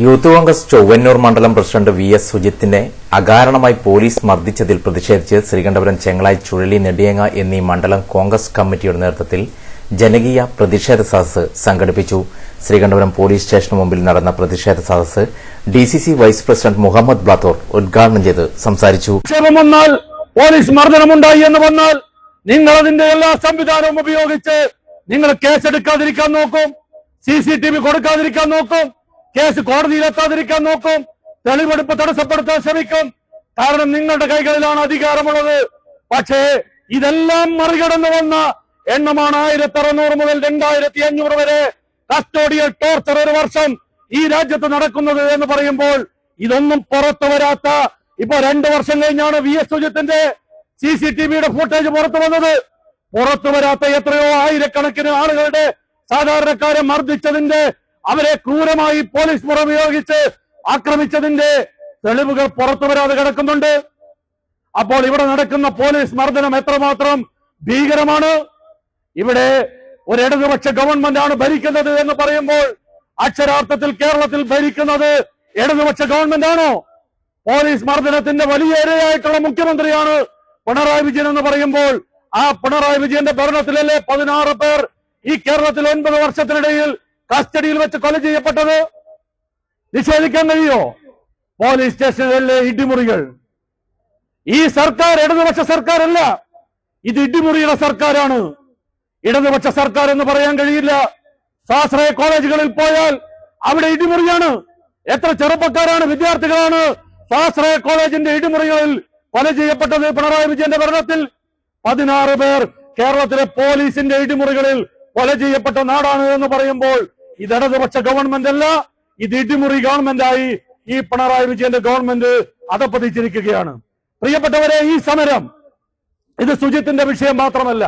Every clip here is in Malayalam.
യൂത്ത് കോൺഗ്രസ് ചൊവ്വന്നൂർ മണ്ഡലം പ്രസിഡന്റ് വി എസ് സുജിത്തിനെ അകാരണമായി പോലീസ് മർദ്ദിച്ചതിൽ പ്രതിഷേധിച്ച് ശ്രീകണ്ഠപുരം ചെങ്ങളായി ചുഴലി നെടിയങ്ങ എന്നീ മണ്ഡലം കോൺഗ്രസ് കമ്മിറ്റിയുടെ നേതൃത്വത്തിൽ ജനകീയ പ്രതിഷേധ സദസ് സംഘടിപ്പിച്ചു. ശ്രീകണ്ഠപുരം പോലീസ് സ്റ്റേഷന് മുമ്പിൽ നടന്ന പ്രതിഷേധ സദസ്സ് DCC vice president Muhammad Blathur ഉദ്ഘാടനം ചെയ്ത് സംസാരിച്ചു. പോലീസ് മർദ്ദനമുണ്ടായി എന്ന് വന്നാൽ നിങ്ങൾ അതിന്റെ എല്ലാ സംവിധാനവും ഉപയോഗിച്ച് നിങ്ങൾ കേസെടുക്കാതിരിക്കാൻ നോക്കും സി സി ടി വി കൊടുക്കാതിരിക്കാൻ നോക്കും കേസ് കോടതിയിലെത്താതിരിക്കാൻ നോക്കും. തെളിവെടുപ്പ് തടസ്സപ്പെടുത്താൻ ശ്രമിക്കും. കാരണം നിങ്ങളുടെ കൈകളിലാണ് അധികാരമുള്ളത്. പക്ഷേ ഇതെല്ലാം മറികടന്നു വന്ന എണ്ണമാണ് ആയിരത്തി അറുന്നൂറ് മുതൽ രണ്ടായിരത്തി അഞ്ഞൂറ് വരെ കസ്റ്റോഡിയൽ ടോർച്ചർ ഒരു വർഷം ഈ രാജ്യത്ത് നടക്കുന്നത് എന്ന് പറയുമ്പോൾ ഇതൊന്നും പുറത്തു വരാത്ത ഇപ്പൊ രണ്ടു വർഷം കഴിഞ്ഞാണ് വി എസ് സുജിത്തിന്റെ സി സി ടി വിയുടെ ഫുട്ടേജ് പുറത്തു വന്നത്. പുറത്തു വരാത്ത എത്രയോ ആയിരക്കണക്കിന് ആളുകളുടെ സാധാരണക്കാരെ മർദ്ദിച്ചതിന്റെ അവരെ ക്രൂരമായി പോലീസ് മുറപയോഗിച്ച് ആക്രമിച്ചതിന്റെ തെളിവുകൾ പുറത്തു വരാതെ കിടക്കുന്നുണ്ട്. അപ്പോൾ ഇവിടെ നടക്കുന്ന പോലീസ് മർദ്ദനം എത്രമാത്രം ഭീകരമാണ്? ഇവിടെ ഒരു ഇടതുപക്ഷ ഗവൺമെന്റ് ആണ് ഭരിക്കുന്നത് എന്ന് പറയുമ്പോൾ അക്ഷരാർത്ഥത്തിൽ കേരളത്തിൽ ഭരിക്കുന്നത് ഇടതുപക്ഷ ഗവൺമെന്റ് ആണോ? പോലീസ് മർദ്ദനത്തിന്റെ വലിയ ഇരയായിട്ടുള്ള മുഖ്യമന്ത്രിയാണ് പിണറായി വിജയൻ എന്ന് പറയുമ്പോൾ ആ പിണറായി വിജയന്റെ ഭരണത്തിലല്ലേ പതിനാറ് പേർ ഈ കേരളത്തിൽ ഒൻപത് വർഷത്തിനിടയിൽ കസ്റ്റഡിയിൽ വെച്ച് കൊല ചെയ്യപ്പെട്ടത് നിഷേധിക്കാൻ കഴിയോ പോലീസ് സ്റ്റേഷനിലെ ഇടിമുറികൾ. ഈ സർക്കാർ ഇടതുപക്ഷ സർക്കാരല്ല. ഇത് ഇടിമുറിയുടെ സർക്കാരാണ്. ഇടതുപക്ഷ സർക്കാർ എന്ന് പറയാൻ കഴിയില്ല. സ്വാശ്രയ കോളേജുകളിൽ പോയാൽ അവിടെ ഇടിമുറിയാണ്. എത്ര ചെറുപ്പക്കാരാണ് വിദ്യാർത്ഥികളാണ് സ്വാശ്രയ കോളേജിന്റെ ഇടിമുറികളിൽ കൊല ചെയ്യപ്പെട്ടത് പിണറായി വിജയന്റെ ഭരണത്തിൽ. പതിനാറ് പേർ കേരളത്തിലെ പോലീസിന്റെ ഇടിമുറികളിൽ കൊല ചെയ്യപ്പെട്ട നാടാണ് എന്ന് പറയുമ്പോൾ ഇത് ഇടതുപക്ഷ ഗവൺമെന്റ് അല്ല ഇത് ഇടിമുറി ഗവൺമെന്റായി ഈ പിണറായി വിജയന്റെ ഗവൺമെന്റ് അതപ്പതിച്ചിരിക്കുകയാണ് പ്രിയപ്പെട്ടവരെ ഈ സമരം ഇത് സുജിത്തിന്റെ വിഷയം മാത്രമല്ല.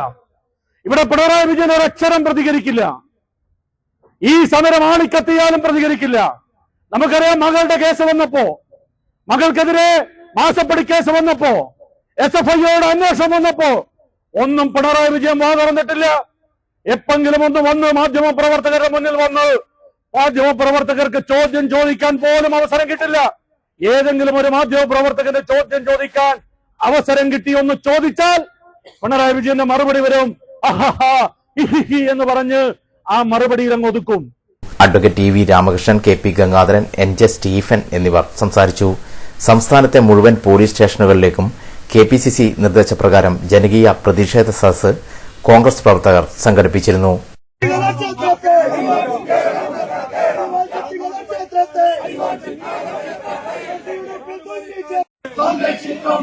ഇവിടെ പിണറായി വിജയൻ ഒരക്ഷരം പ്രതികരിക്കില്ല. ഈ സമരം ആണിക്കത്തിയാലും പ്രതികരിക്കില്ല. നമുക്കറിയാം മകളുടെ കേസ് വന്നപ്പോ മകൾക്കെതിരെ മാസപ്പടി കേസ് വന്നപ്പോ എസ് എഫ് ഐയോട് അന്വേഷണം വന്നപ്പോ ഒന്നും പിണറായി വിജയൻ വാ തുറന്നിട്ടില്ല. എപ്പെങ്കിലും ഒന്ന് വന്ന് മാധ്യമ പ്രവർത്തകരുടെ മുന്നിൽ വന്ന് മാധ്യമ പ്രവർത്തകർക്ക് ചോദ്യം ചോദിക്കാൻ പോലും അവസരം കിട്ടില്ല. ഏതെങ്കിലും ഒരു മാധ്യമ പ്രവർത്തകന്റെ ചോദ്യം ചോദിക്കാൻ അവസരം കിട്ടി ഒന്ന് ചോദിച്ചാൽ പിണറായി വിജയന്റെ മറുപടി വരും. എന്ന് പറഞ്ഞ് ആ മറുപടിയിൽ അങ്ങ് ഒതുക്കും. Advocate T V Ramakrishnan K P Gangadharan N J Stephen എന്നിവർ സംസാരിച്ചു. സംസ്ഥാനത്തെ മുഴുവൻ പോലീസ് സ്റ്റേഷനുകളിലേക്കും കെ പി സി സി നിർദ്ദേശപ്രകാരം ജനകീയ പ്രതിഷേധ സദസ്സ് കോൺഗ്രസ് പ്രവർത്തകർ സംഘടിപ്പിച്ചിരുന്നു. സംരക്ഷിക്കും